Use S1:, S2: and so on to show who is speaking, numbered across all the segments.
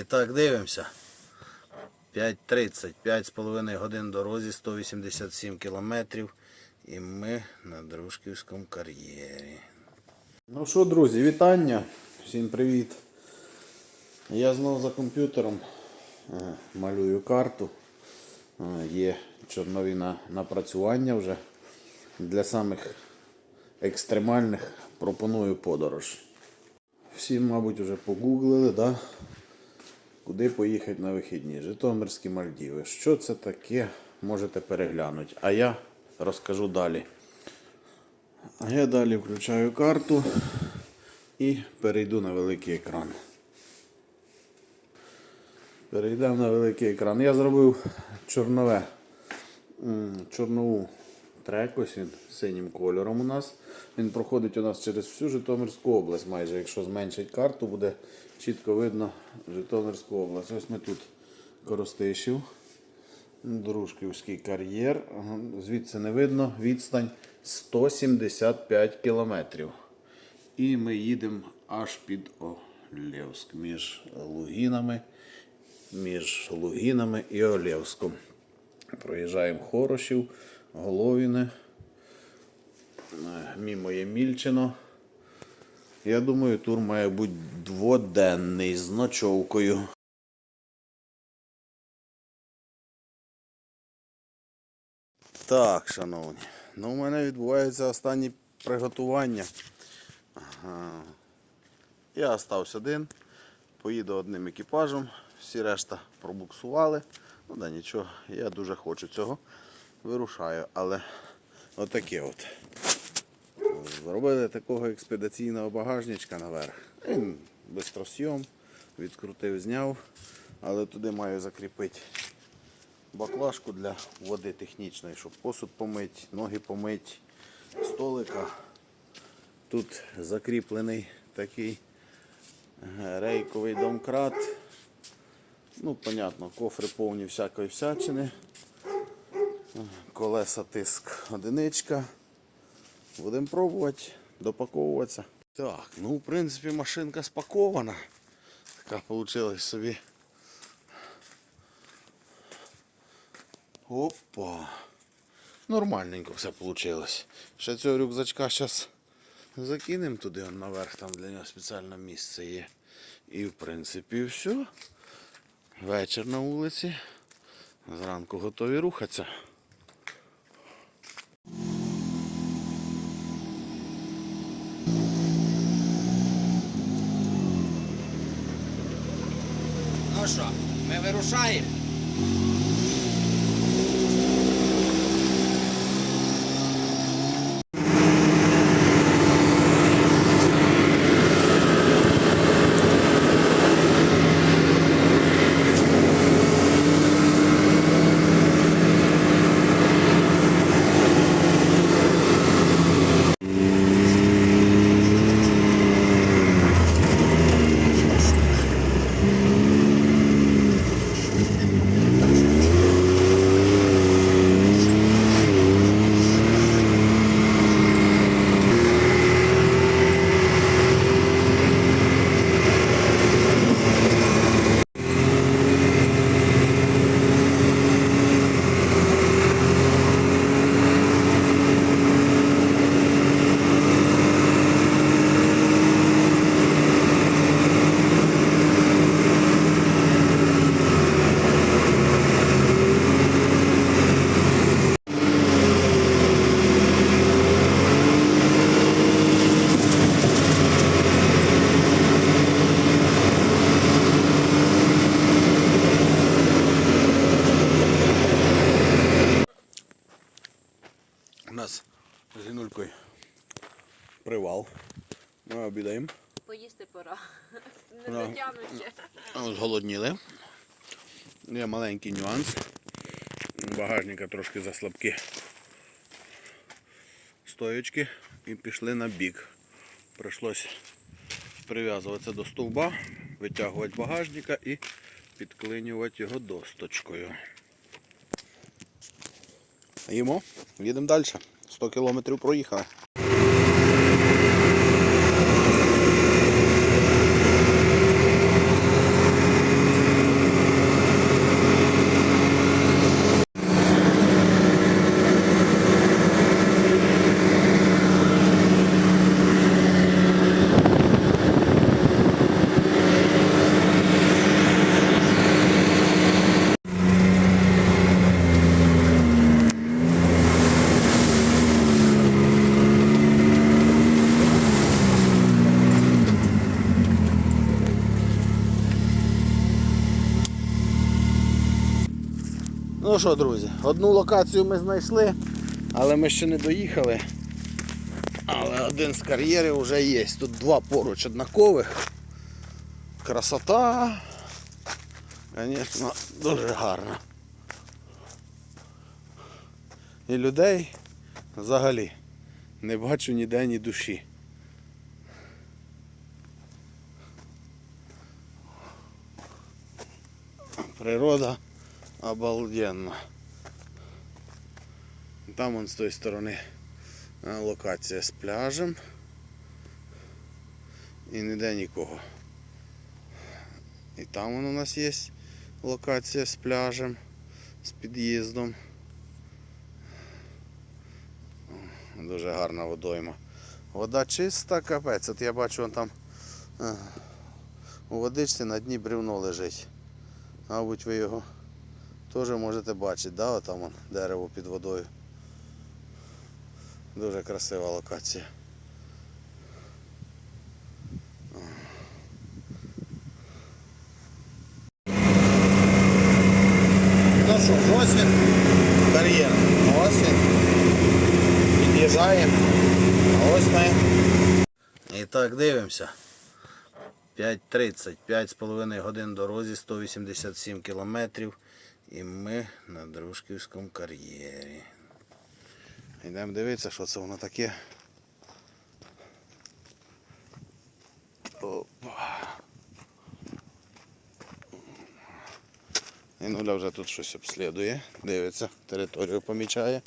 S1: І так дивимося. 5.30, 5,5 годин дорозі, 187 кілометрів. І ми на Дружківському кар'єрі. Ну що, друзі, вітання. Всім привіт. Я знову за комп'ютером е, малюю карту. Е, Є чорнові напрацювання вже. Для самих екстремальних пропоную подорож. Всі, мабуть, вже погуглили, да? Куди поїхати на вихідні. Житомирські Мальдіви. Що це таке, можете переглянути. А я розкажу далі. А я далі включаю карту і перейду на великий екран. Перейдемо на великий екран. Я зробив чорнове, чорнову трек, ось він синім кольором у нас. Він проходить у нас через всю Житомирську область майже. Якщо зменшить карту, буде чітко видно Житомирську область. Ось ми тут Коростишів, Дружківський кар'єр. Звідси не видно відстань 175 кілометрів. І ми їдемо аж під Олєвськ між Лугінами, між Лугінами і Олєвськом. Проїжджаємо Хорошів, Головіне, мімо Ємільчино. Я думаю, тур має бути дводенний з ночовкою. Так, шановні. Ну, у мене відбуваються останні приготування. Ага. Я остався один. Поїду одним екіпажем. Всі решта пробуксували. Ну да нічого, я дуже хочу цього. Вирушаю, але отаке от. Зробили такого експедиційного багажничка наверх. Він бистросйом, відкрутив, зняв, але туди маю закріпити баклажку для води технічної, щоб посуд помити, ноги помити, столика. Тут закріплений такий е, рейковий домкрат. Ну, понятно, кофри повні всякої всячини. Колеса тиск одиничка. Будемо пробувати допаковуватися. Так, ну в принципі машинка спакована. Така вийшла собі. Опа. Нормальненько все вийшло. Ще цього рюкзачка зараз закинемо туди он наверх, там для нього спеціальне місце є. І в принципі все. Вечір на вулиці. Зранку готові рухатися.
S2: Ну що, ми вирушаємо?
S1: У нас з Гінулькою привал. Ми обідаємо.
S3: Поїсти пора. Не
S1: Да.
S3: дотягну ще.
S1: Зголодніли. Є маленький нюанс. Багажника трошки заслабкі стоячки і пішли на бік. Прийшлось прив'язуватися до стовба, витягувати багажника і підклинювати його досточкою. Їмо, їдемо далі. 100 кілометрів проїхали. Ну що, друзі, одну локацію ми знайшли, але ми ще не доїхали. Але один з кар'єрів вже є. Тут два поруч однакових. Красота. Звісно, дуже гарно. І людей взагалі не бачу ніде ні душі. Природа обалденна. Там он з тої сторони локація з пляжем. І ніде нікого. І там вон у нас є локація з пляжем, з під'їздом. Дуже гарна водойма. Вода чиста, капець. От я бачу вон там е, у водичці на дні бревно лежить. Мабуть, ви його теж можете бачити, да? Вон дерево під водою. Дуже красива локація. Ну що, ось він, кар'єр. Ось він. Під'їжджаємо. А ось ми. І так дивимося. 5.30, 5,5 годин дорозі, 187 кілометрів. І ми на Дружківському кар'єрі. Йдемо дивитися, що це воно таке. Опа. І нуля вже тут щось обслідує, дивиться, територію помічає.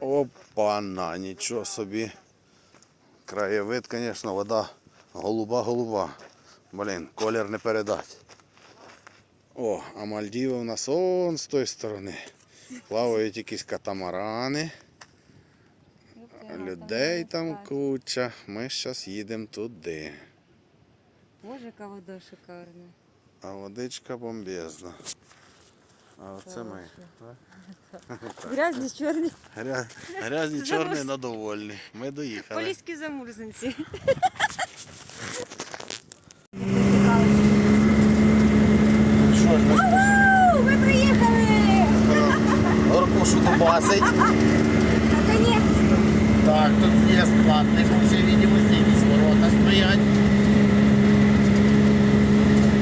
S1: Опа-на, нічого собі. Краєвид, звісно, вода голуба-голуба. Блін, колір не передать. О, а Мальдіви у нас он з тої сторони. Плавають якісь катамарани. Людей там куча. Ми зараз їдемо туди.
S3: Боже, яка вода шикарна.
S1: А водичка бомбезна. А оце ми.
S3: Грязні чорні.
S1: Гря... Грязні чорні на довольні. Ми доїхали.
S3: Поліські замурзанці.
S1: Ми
S3: приїхали!
S1: Горкушу дубасить. Так, тут є платний, по всій відомості, якісь ворота стоять.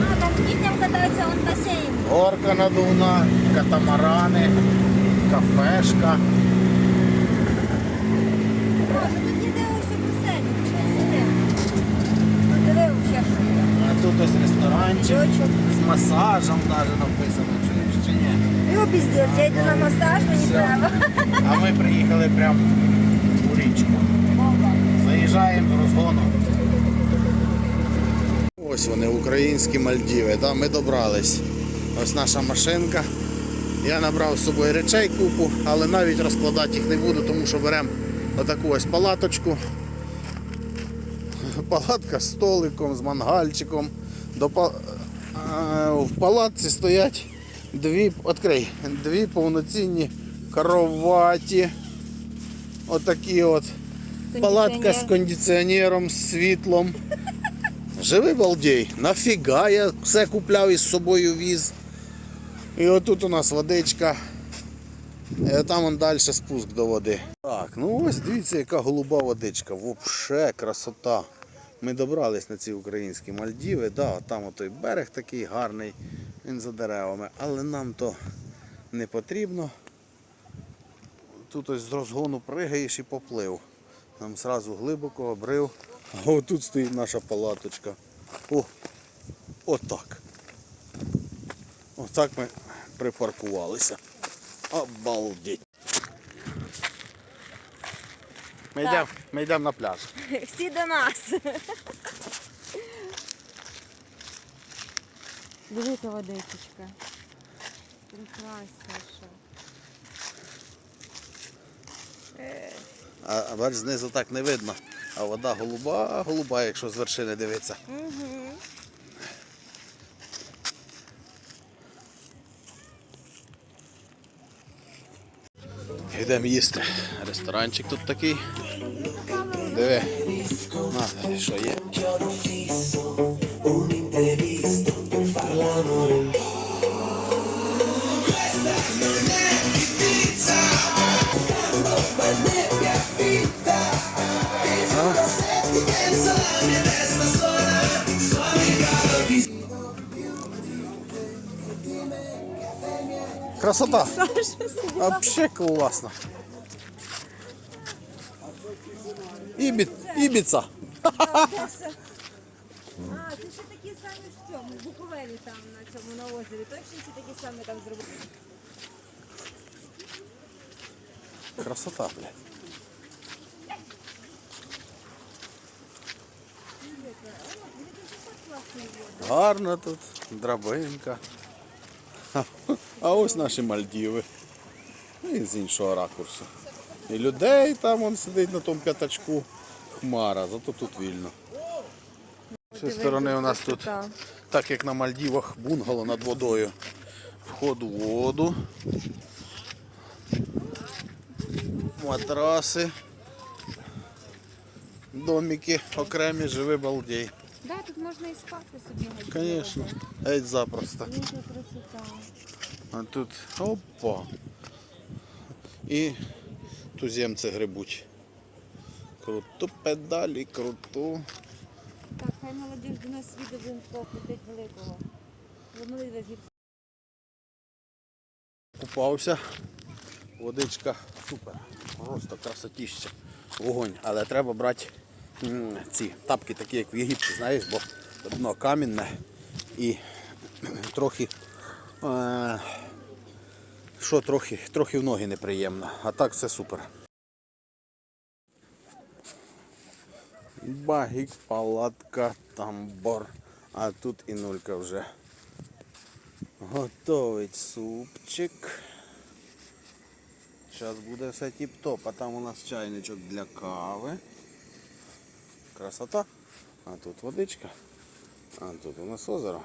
S3: А, там дітям катаються он басейн.
S1: Горка надувна, катамарани, кафешка.
S3: Боже, тут ніде ось у басейні. Ми сидимо. Ну, диви, взагалі, що є.
S1: А тут ось ресторанчик
S3: Чочок.
S1: з масажем навіть написано, чи, чи ні.
S3: Ну, піздець, я йду на масаж, мені
S1: Все.
S3: треба.
S1: А ми приїхали прямо у річку. Заїжджаємо з розгону. Ось вони, українські Мальдіви. Да? Ми добрались. Ось наша машинка. Я набрав з собою речей купу, але навіть розкладати їх не буду, тому що беремо отаку ось палаточку. Палатка з столиком, з мангальчиком. До В палатці стоять дві, відкрий, дві повноцінні кроваті. Отакі от. Палатка з кондиціонером, з світлом. Живий балдей. Нафіга я все купляв і з собою віз. І отут у нас водичка. І там он далі спуск до води. Так, ну ось дивіться, яка голуба водичка. Вообще красота. Ми добрались на ці українські Мальдіви. Да, там отой берег такий гарний, він за деревами. Але нам то не потрібно. Тут ось з розгону пригаєш і поплив. Нам зразу глибоко обрив. А отут стоїть наша палаточка. О, отак. Отак ми припаркувалися. Обалдеть. Ми йдемо ми йдемо на пляж.
S3: Всі до нас. Велика водичка. Прекрасніша.
S1: А, а бач, знизу так не видно. А вода голуба, голуба, якщо з вершини дивитися.
S3: Угу.
S1: Йдемо їсти. Ресторанчик тут такий. Диви, на, що є. Красота! Вообще классно. Ібі... Ібіца.
S3: А, це ще такі самі в цьому, в Буковелі там на цьому на озері. Точно ці такі самі там зробили.
S1: Красота, блядь. Гарно тут, драбинка. А ось наші Мальдіви. Ну, І з іншого ракурсу. І людей там он сидить на тому п'ятачку. Хмара, зато тут вільно. З цієї сторони у нас тут, так як на Мальдівах, бунгало над водою. Вход у воду. Матраси. Домики окремі, живи балдей.
S3: Да, тут можна і спати собі.
S1: Конечно. Геть запросто. А тут опа. І туземці грибуть. Круту педалі, круту.
S3: Так, хай молодіж до нас відео будемо покрутить великого. Вони.
S1: Купався. Водичка супер. Просто красотіща. Вогонь. Але треба брати м, ці тапки, такі як в Єгипті, знаєш, бо дно камінне і трохи. Е, що трохи, трохи в ноги неприємно. А так все супер. Багік, палатка, тамбор. А тут і нулька вже. Готовить супчик. Зараз буде все тіп-топ, а там у нас чайничок для кави. Красота. А тут водичка. А тут у нас озеро.